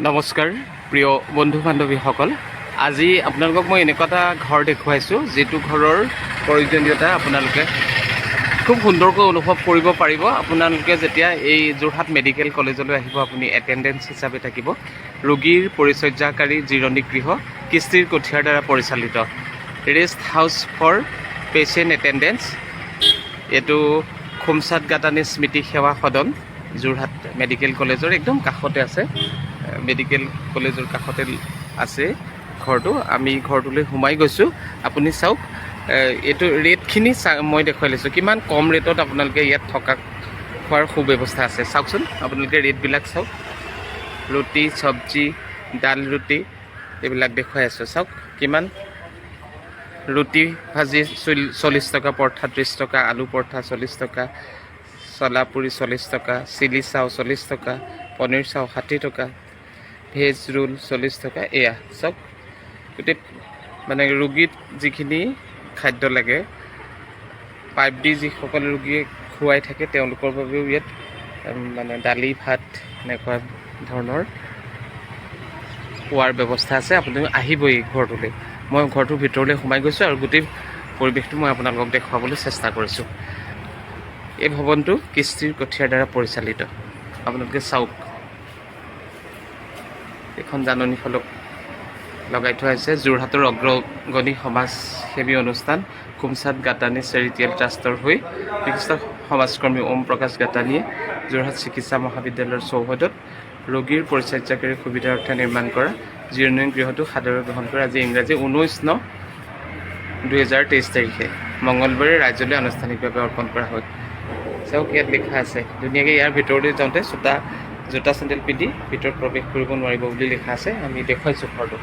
নমস্কাৰ প্ৰিয় বন্ধু বান্ধৱীসকল আজি আপোনালোকক মই এনেকুৱা এটা ঘৰ দেখুৱাইছোঁ যিটো ঘৰৰ প্ৰয়োজনীয়তা আপোনালোকে খুব সুন্দৰকৈ অনুভৱ কৰিব পাৰিব। আপোনালোকে যেতিয়া এই যোৰহাট মেডিকেল কলেজলৈ আহিব আপুনি এটেণ্ডেঞ্চ হিচাপে থাকিব। ৰোগীৰ পৰিচৰ্যাকাৰী জিৰণি গৃহ কিস্তিৰ কঠীয়াৰ দ্বাৰা পৰিচালিত। Rest house for patient attendants এইটো খুমচাট গাঁতানী স্মৃতি সেৱা সদন যোৰহাট মেডিকেল কলেজৰ একদম কাষতে আছে। মেডিকেল কলেজৰ কাষতে আছে ঘৰটো। আমি ঘৰটোলৈ সোমাই গৈছোঁ। আপুনি চাওক এইটো ৰেটখিনি চা মই দেখুৱাই লৈছোঁ। কিমান কম ৰেটত আপোনালোকে ইয়াত থকা খোৱাৰ সুব্যৱস্থা আছে। চাওকচোন, আপোনালোকে ৰেটবিলাক চাওক। ৰুটি, চব্জি ডাল ৰুটি, এইবিলাক দেখুৱাই আছোঁ। চাওক, কিমান ৰুটি ভাজি চল- চল্লিছ টকা, পৰঠা ত্ৰিছ টকা, আলু পৰঠা চল্লিছ টকা চলা পুৰি চল্লিছ টকা, চিলি চাও চল্লিছ টকা, পনীৰ চাও ষাঠি টকা ভেজ ৰোল চল্লিছ টকা, এয়া চব। গোটেই মানে ৰোগীত যিখিনি খাদ্য লাগে, পাইপ দি যিসকল ৰোগীয়ে খুৱাই থাকে, তেওঁলোকৰ বাবেও ইয়াত মানে দালি, ভাত, এনেকুৱা ধৰণৰ খোৱাৰ ব্যৱস্থা আছে। আপুনি আহিবই ঘৰটোলৈ মই ঘৰটোৰ ভিতৰলৈ সোমাই গৈছোঁ আৰু গোটেই পৰিৱেশটো মই আপোনালোকক দেখুৱাবলৈ চেষ্টা কৰিছোঁ। এই ভৱনটো কিস্তিৰ কঠীয়াৰ দ্বাৰা পৰিচালিত। আপোনালোকে চাওক। এইখন জাননী ফলক লগাই থোৱা হৈছে যোৰহাটৰ অগ্ৰগণী সমাজসেৱী অনুষ্ঠান কুমচাট গাঁতানী চেৰিটেৰিয়েল ট্ৰাষ্টৰ হৈ বিশিষ্ট সমাজকৰ্মী ওম প্ৰকাশ গাঁতানীয়ে যোৰহাট চিকিৎসা মহাবিদ্যালয়ৰ চৌহদত ৰোগীৰ পৰিচৰ্যাকাৰী সুবিধাৰ্থে নিৰ্মাণ কৰা জিৰণি গৃহটো সাদৰে গ্ৰহণ কৰে। আজি ইংৰাজী ঊনৈছ ন দুহেজাৰ তেইছ তাৰিখে মঙলবাৰে ৰাজ্যলৈ আনুষ্ঠানিকভাৱে অৰ্পণ কৰা হয়। চাওক, ইয়াত লিখা আছে, ধুনীয়াকৈ ইয়াৰ ভিতৰলৈ যাওঁতে জোতা জোতা চেণ্ডেল পিন্ধি ভিতৰত প্ৰৱেশ কৰিব নোৱাৰিব বুলি লিখা আছে আমি দেখুৱাইছোঁ ঘৰটো।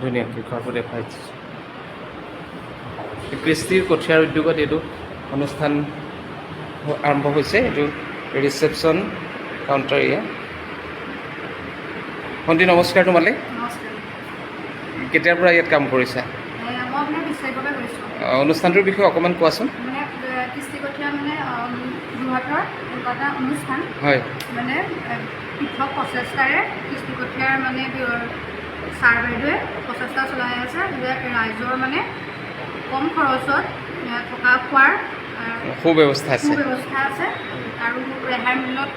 ধুনীয়াকৈ ঘৰটো দেখুৱাইছোঁ। কৃষ্টিৰ কঠীয়াৰ উদ্যোগত এইটো অনুষ্ঠান আৰম্ভ হৈছে এইটো ৰিচেপশ্যন কাউণ্টাৰ এৰিয়া। ভণ্টি নমস্কাৰ তোমালৈ। কেতিয়াৰ পৰা ইয়াত কাম কৰিছা? অনুষ্ঠানটোৰ বিষয়ে অকণমান কোৱাচোন। অনুষ্ঠান। মানে পৃথক প্ৰচেষ্টাৰে কৃষ্টিকঠীয়াৰ মানে বি- ছাৰ বাইদেৱে প্ৰচেষ্টা চলাই আছে যে ৰাইজৰ মানে কম খৰচত থকা খোৱাৰ এ, সুব্যৱস্থা আছে। সুব্যৱস্থা আছে। আৰু ৰেহাই মূল্যত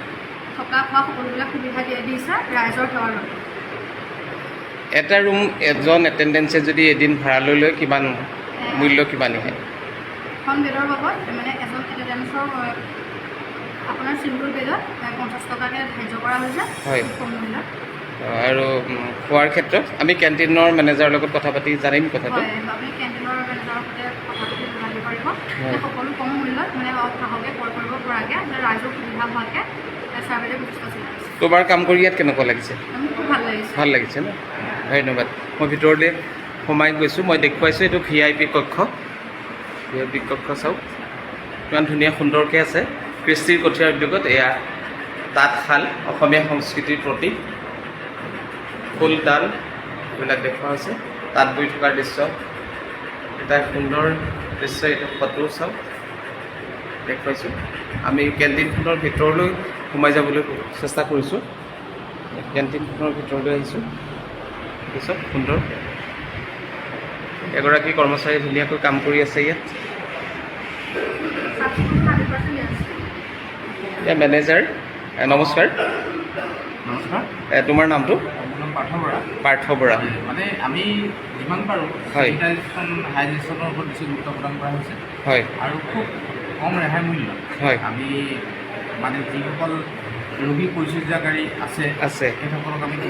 থকা খোৱা সকলোবিলাক সুবিধা দিয়ে দিছে ৰাইজৰ সেৱাৰ বাবে। এটা ৰুম এজন এটেণ্ডেঞ্চে যদি এদিন ভাড়ালৈ লয় কিমান মূল্য কিমান আহে এখন বেডৰ বাবদ মানে এজন এটেণ্ডেঞ্চৰ আপোনাৰ চিংগুল বেডত এ, পঞ্চাছ টকাকৈ ধাৰ্য কৰা হৈছে। হয়। কম মূল্যত আৰু খোৱাৰ ক্ষেত্ৰত আমি কেণ্টিনৰ মেনেজাৰৰ লগত কথা পাতি জানিম কথাটো। আপুনি কেণ্টিনৰ মেনেজাৰৰ সৈতে কথা পাতি জানিব পাৰিব। সকলো কম মূল্যত মানে সাহসে ক্ৰয় কৰিব পৰাকৈ যে ৰাইজৰ সুবিধা হোৱাকৈ চাৰ্ভেতে প্ৰচেষ্টা চলাই তোমাৰ কাম কৰি ইয়াত কেনেকুৱা লাগিছে? ভালো লাগিছে। ভালো লাগিছে ন? ধন্যবাদ। মই ভিতৰলৈ সোমাই গৈছোঁ মই দেখুৱাইছোঁ এইটো ভি আই পি কক্ষ। ভি আই পি কক্ষ চাওক। ইমান ধুনীয়া সুন্দৰকৈ আছে। কৃষ্টিৰ কঠীয়াৰ উদ্যোগত এয়া তাঁতশাল, অসমীয়া সংস্কৃতিৰ প্ৰতীক। ফুল তাল এইবিলাক দেখুওৱা হৈছে। তাঁত বৈ থকাৰ দৃশ্য। এটা সুন্দৰ দৃশ্য, এইটো ফটো চাওক দেখুৱাইছোঁ। আমি কেণ্টিনখনৰ ভিতৰলৈ সোমাই যাবলৈ চেষ্টা কৰিছোঁ। কেণ্টিনখনৰ ভিতৰলৈ আহিছোঁ। দেখিছোঁ, সুন্দৰ। এগৰাকী কৰ্মচাৰী ধুনীয়াকৈ কাম কৰি আছে ইয়াত হাণ্ড্ৰেড পাৰ্চেণ্ট আছে এতিয়া মেনেজাৰ এ, নমস্কাৰ নমস্কাৰ এ, তোমাৰ নামটো? পাৰ্থ বৰা পাৰ্থ বৰা মানে আমি যিমান পাৰোঁ হয়। চেনিটাইজেশ্যন হাইজেশ্যনৰ ওপৰত বেছি গুৰুত্ব প্ৰদান কৰা হৈছে। হয়। আৰু খুব কম ৰেহাই মূল্য। হয়। আমি মানে যিসকল ৰোগী পৰিচৰ্যাকাৰী আছে আছে।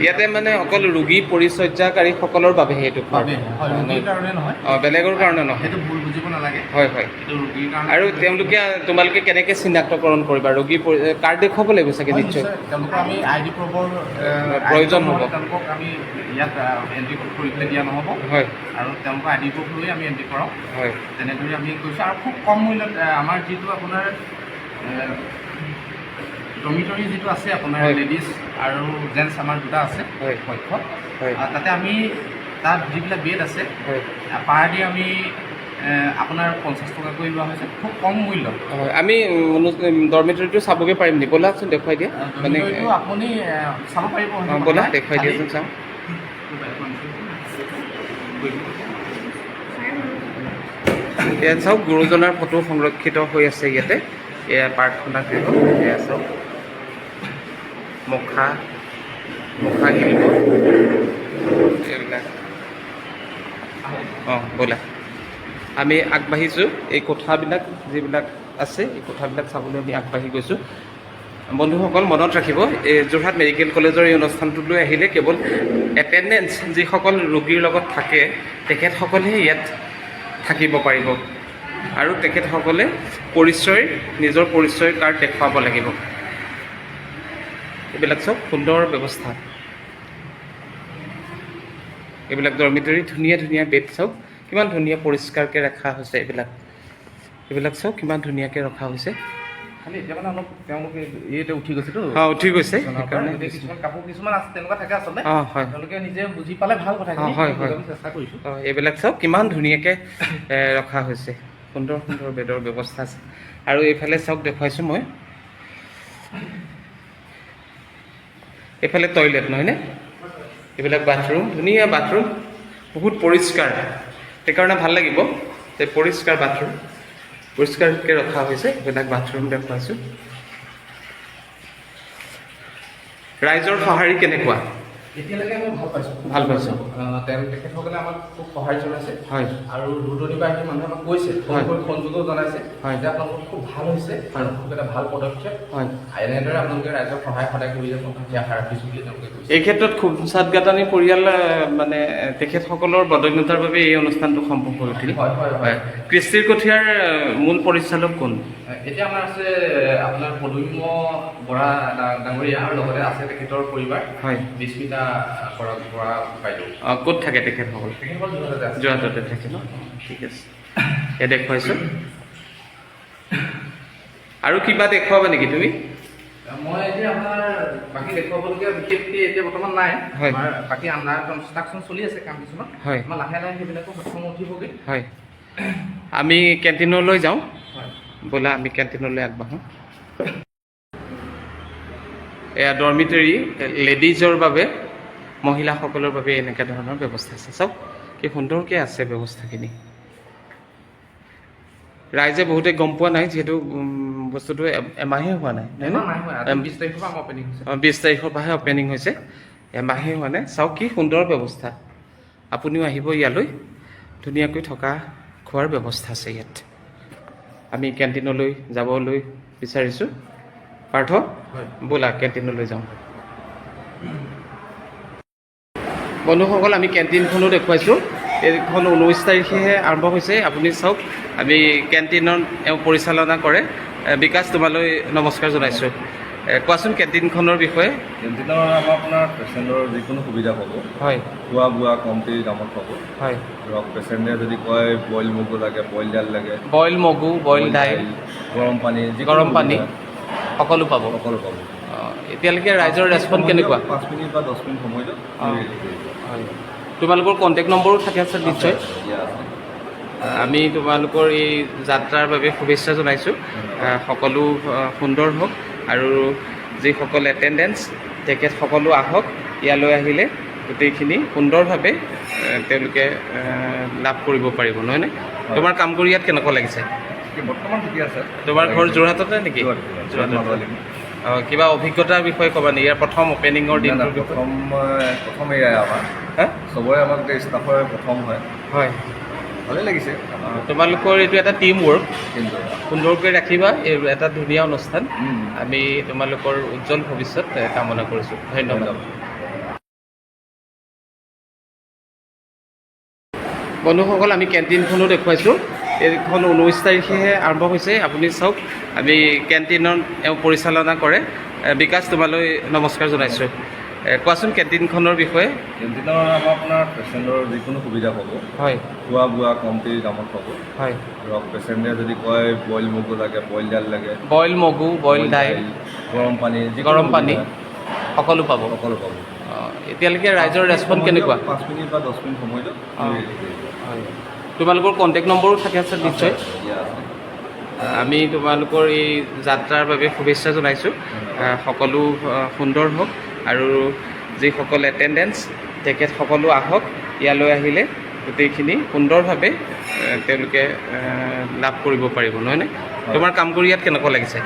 ইয়াতে মানে অকল ৰোগী পৰিচৰ্যাকাৰীসকলৰ বাবে নহয়। অঁ বেলেগৰ কাৰণে নহয়। সেইটো ভুল বুজিব নালাগে। হয় হয়। আৰু তেওঁলোকে তোমালোকে কেনেকৈ চিনাক্তকৰণ কৰিবা? ৰোগী কাৰ্ড দেখুৱাব লাগিব চাগে নিশ্চয়। তেওঁলোকক আমি আই ডি প্ৰবৰ প্ৰয়োজন হ'ব। তেওঁলোকক আমি ইয়াত এণ্ট্ৰি কৰি পেলাই দিয়া নহ'ব। হয়। আৰু তেওঁলোকৰ আই ডি প্ৰুফ লৈ আমি এণ্ট্ৰি কৰাওঁ। হয়। তেনেদৰে আমি কৈছোঁ। আৰু খুব কম মূল্যত আমাৰ যিটো আপোনাৰ ডমিটৰী যিটো আছে আপোনাৰ লেডিজ আৰু জেণ্টছ আমাৰ দুটা আছে আহ, তাতে আমি তাত যিবিলাক বেড আছে পাৰ ডে আমি আপোনাৰ পঞ্চাছ টকাকৈ লোৱা হৈছে। খুব কম মূল্য। হয়। আমি ডৰ্মেটৰীটো চাবগৈ পাৰিম নি? ব'লাচোন দেখুৱাই দিয়া। মানে আপুনি চাব পাৰিব ব'লা দেখুৱাই দিয়াচোন চাওঁ। ইয়াত চাওক গুৰুজনাৰ ফটো সংৰক্ষিত হৈ আছে ইয়াতে। এয়া প্ৰাৰ্থনা গৃহ। এয়া চাওক। মুখা মুখা শিল্প এইবিলাক। অঁ ব'লা। আমি আগবাঢ়িছোঁ। এই কোঠাবিলাক যিবিলাক আছে এই কোঠাবিলাক চাবলৈ আমি আগবাঢ়ি গৈছোঁ। বন্ধুসকল মনত ৰাখিব এই যোৰহাট মেডিকেল কলেজৰ এই অনুষ্ঠানটোলৈ আহিলে কেৱল এটেণ্ডেঞ্চ যিসকল ৰোগীৰ লগত থাকে তেখেতসকলেহে ইয়াত থাকিব পাৰিব। আৰু তেখেতসকলে পৰিচয় নিজৰ পৰিচয় কাৰ্ড দেখুৱাব লাগিব। এইবিলাক চব সুন্দৰ ব্যৱস্থা। এইবিলাক ডৰ্মিটৰী ধুনীয়া ধুনীয়া বেড চাওক কিমান ধুনীয়া পৰিষ্কাৰকৈ ৰখা হৈছে এইবিলাক। এইবিলাক চাওক কিমান ধুনীয়াকৈ ৰখা হৈছে। খালি এতিয়া মানে অলপ তেওঁলোকে ইয়াতে উঠি গৈছেতো অঁ উঠি গৈছে বিচনাৰ পৰা। সেইকাৰণে গতিকে কিছুমান কাপোৰ কিছুমান আছে তেনেকুৱা থাকে আচলতে। অঁ হয়। তেওঁলোকে নিজে বুজি পালে ভাল কথা অঁ, হয়, হয়। চেষ্টা কৰিছোঁ। অঁ এইবিলাক চাওক কিমান ধুনীয়াকৈ ৰখা হৈছে। সুন্দৰ সুন্দৰ বেডৰ ব্যৱস্থা আছে। আৰু এইফালে চাওক দেখুৱাইছোঁ মই। এইফালে টয়লেট নহয়নে এইবিলাক বাথৰুম ধুনীয়া বাথৰুম বহুত পৰিষ্কাৰ। সেইকাৰণে ভালো লাগিব যে পৰিষ্কাৰ বাথৰুম পৰিষ্কাৰকৈ ৰখা হৈছে। এইবিলাক বাথৰুম দেখুৱাইছোঁ ৰাইজৰ সঁহাৰি কেনেকুৱা? এতিয়ালৈকে আমি ভালো পাইছোঁ। ভালো পাইছোঁ। তেওঁ তেখেতসকলে আমাক খুব সহায় জনাইছে। হয়। আৰু দূৰ দূৰণিৰ পৰা আহি মানুহে আমাক কৈছে ফোন কৰি সংযোগো জনাইছে। হয়। যে আপোনালোকৰ খুব ভালো হৈছে আৰু খুব এটা ভালো পদক্ষেপ। হয়। এনেদৰে আপোনালোকে ৰাইজৰ সহায় সদায় কৰি যাব সেই আশা ৰাখিছোঁ বুলি তেওঁলোকে কৈছে। এই ক্ষেত্ৰত খুব চাটগাটানী পৰিয়াল মানে তেখেতসকলৰ বদন্যতাৰ বাবে এই অনুষ্ঠানটো সম্ভৱ হৈ উঠিল। হয় হয় হয়। কৃষ্টিৰ কঠীয়াৰ মূল পৰিচালক কোন? এতিয়া আমাৰ আছে আপোনাৰ পদুম্য বৰা ডাঙৰীয়া আৰু লগতে আছে তেখেতৰ পৰিবাৰ। হয়। বিস্মিতা বৰা বৰা বাইদেউ। অঁ, ক'ত থাকে তেখেতসকল? যোৰহাটতে থাকে ন? ঠিক আছে। এই দেখুৱাইছোঁ। আৰু কিবা দেখুৱাবা নেকি তুমি? মই এতিয়া আপোনাৰ বাকী দেখুৱাবলগীয়া বিশেষকৈ এতিয়া বৰ্তমান নাই। হয়। আমাৰ বাকী আণ্ডাৰ কনষ্ট্ৰাকশ্যন চলি আছে কাম কিছুমান। হয়। আমাৰ লাহে লাহে সেইবিলাকো সক্ষম উঠিবগৈ। হয়। আমি কেণ্টিনলৈ যাওঁ। ব'লা আমি কেণ্টিনলৈ আগবাঢ়োঁ। এয়া ডৰ্মিটৰী লেডিজৰ বাবে মহিলাসকলৰ বাবে এনেকুৱা ধৰণৰ ব্যৱস্থা আছে। চাওক কি সুন্দৰকৈ আছে ব্যৱস্থাখিনি। ৰাইজে বহুতে গম পোৱা নাই যিহেতু বস্তুটো এমাহেই হোৱা নাই? এমাহ নাই হোৱা অঁ, বিছ তাৰিখৰ পৰাহে অপেনিং হৈছে। এমাহেই হোৱা নাই। চাওক কি সুন্দৰ ব্যৱস্থা। আপুনিও আহিব ইয়ালৈ। ধুনীয়াকৈ থকা খোৱাৰ ব্যৱস্থা আছে ইয়াত। আমি কেণ্টিনলৈ যাবলৈ বিচাৰিছোঁ। পাৰ্থ ব'লা কেণ্টিনলৈ যাওঁ। বন্ধুসকল আমি কেণ্টিনখনো দেখুৱাইছোঁ। এইখন ঊনৈছ তাৰিখেহে আৰম্ভ হৈছে। আপুনি চাওক আমি কেণ্টিনত এওঁ পৰিচালনা কৰে। বিকাশ তোমালৈ নমস্কাৰ জনাইছোঁ। কোৱাচোন কেণ্টিনখনৰ বিষয়ে। কেণ্টিনৰ আমাৰ আপোনাৰ পেচেণ্টৰ যিকোনো সুবিধা পাব। হয়। খোৱা বোৱা কমটি দামত পাব। হয়। ধৰক পেচেণ্টে যদি কয় বইল মগু লাগে বইল দাইল লাগে। বইল মগু বইল দাইল গৰম পানী যিকোনো গৰম পানী সকলো পাব। সকলো পাব। এতিয়ালৈকে ৰাইজৰ ৰেচপঞ্চ কেনেকুৱা? পাঁচ মিনিট বা দহ মিনিট সময় অঁ। হয়। তোমালোকৰ কণ্টেক্ট নম্বৰো থাকে আছে নিশ্চয়? আমি তোমালোকৰ এই যাত্ৰাৰ বাবে শুভেচ্ছা জনাইছোঁ। সকলো সুন্দৰ হওক। আৰু যিসকল এটেণ্ডেঞ্চ তেখেত সকলো আহক ইয়ালৈ আহিলে গোটেইখিনি সুন্দৰভাৱে তেওঁলোকে লাভ কৰিব পাৰিব নহয়নে? তোমাৰ কাম কৰি ইয়াত কেনেকুৱা লাগিছে? বৰ্তমান ঠিকে আছে। তোমাৰ ঘৰ যোৰহাটতে নেকি? যোৰহাট, যোৰহাট মাৰোৱাৰী। অঁ, কিবা অভিজ্ঞতাৰ বিষয়ে ক'বা নেকি? ইয়াৰ প্ৰথম অপেনিঙৰ না, না, দিনটোৰ বিষয়ে। প্ৰথম প্ৰথম এয়াই আমাৰ। হা? চবৰে আমাক ষ্টাফৰে প্ৰথম হয়। হয়। ভালেই লাগিছে। তোমালোকৰ এইটো এটা টিম ৱৰ্ক কিন্তু সুন্দৰকৈ ৰাখিবা এই এটা ধুনীয়া অনুষ্ঠান। আমি তোমালোকৰ উজ্জ্বল ভৱিষ্যত কামনা কৰিছোঁ। ধন্যবাদ। বন্ধুসকল আমি কেণ্টিনখনো দেখুৱাইছোঁ। এইখন ঊনৈছ তাৰিখেহে আৰম্ভ হৈছে। আপুনি চাওক আমি কেণ্টিনত এওঁ পৰিচালনা কৰে। বিকাশ তোমালৈ নমস্কাৰ জনাইছোঁ। কোৱাচোন কেণ্টিনখনৰ বিষয়ে। কেণ্টিনৰ আমাৰ আপোনাৰ পেচেণ্টৰ যিকোনো সুবিধা পাব। হয়। খোৱা বোৱা কমটি দামত পাব। হয়। ধৰক পেচেণ্টে যদি কয় বইল মগু লাগে বইল দাইল লাগে। বইল মগু বইল দাইল গৰম পানী গৰম পানী সকলো পাব। সকলো পাব। এতিয়ালৈকে ৰাইজৰ ৰেচপঞ্চ কেনেকুৱা? পাঁচ মিনিট বা দহ মিনিট সময় দিয়ক। হয়। তোমালোকৰ কণ্টেক্ট নম্বৰো থাকে আছে নিশ্চয়? আমি তোমালোকৰ এই যাত্ৰাৰ বাবে শুভেচ্ছা জনাইছোঁ। সকলো সুন্দৰ হওক। আৰু যিসকল এটেণ্ডেঞ্চ তেখেত সকলো আহক ইয়ালৈ আহিলে গোটেইখিনি সুন্দৰভাৱে তেওঁলোকে লাভ কৰিব পাৰিব নহয়নে তোমাৰ কাম কৰি ইয়াত কেনেকুৱা লাগিছে?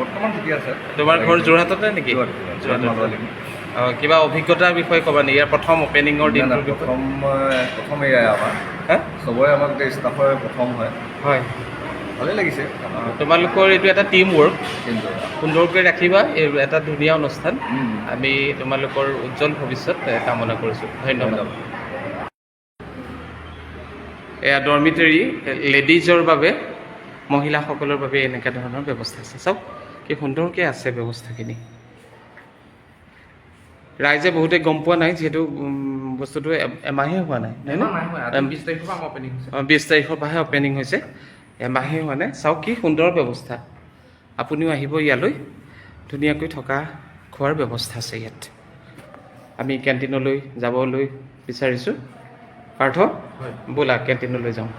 বৰ্তমান ঠিকে আছে। তোমাৰ ঘৰ যোৰহাটতে নেকি? কিবা অভিজ্ঞতাৰ বিষয়ে ক'বা নেকি? ইয়াৰ প্ৰথম অপেনিঙৰ না, না, প্ৰথম প্ৰথম এয়াই আমাৰ। হা? চবৰে আমাক ষ্টাফৰে প্ৰথম হয়। হয়। ভালেই লাগিছে। তোমালোকৰ এইটো এটা টিম ৱৰ্ক সুন্দৰকৈ ৰাখিবা এই এটা ধুনীয়া অনুষ্ঠান। আমি তোমালোকৰ উজ্জ্বল ভৱিষ্যত কামনা কৰিছোঁ। ধন্যবাদ। এয়া ডৰ্মিটৰী লেডিজৰ বাবে মহিলাসকলৰ বাবে এনেকুৱা ধৰণৰ ব্যৱস্থা আছে। চাওক কি সুন্দৰকৈ আছে ব্যৱস্থাখিনি। ৰাইজে বহুতে গম পোৱা নাই যিহেতু বস্তুটো এ- এমাহেই হোৱা নাই বিছ তাৰিখৰ পৰা অপেনিং হৈছে। বিছ তাৰিখৰ পৰাহে অপেনিং হৈছে। এমাহেই হোৱা নাই চাওক কি সুন্দৰ ব্যৱস্থা। আপুনিও আহিব ইয়ালৈ। ধুনীয়াকৈ থকা খোৱাৰ ব্যৱস্থা আছে ইয়াত। আমি কেণ্টিনলৈ যাবলৈ বিচাৰিছোঁ। পাৰ্থ ব'লা কেণ্টিনলৈ যাওঁ।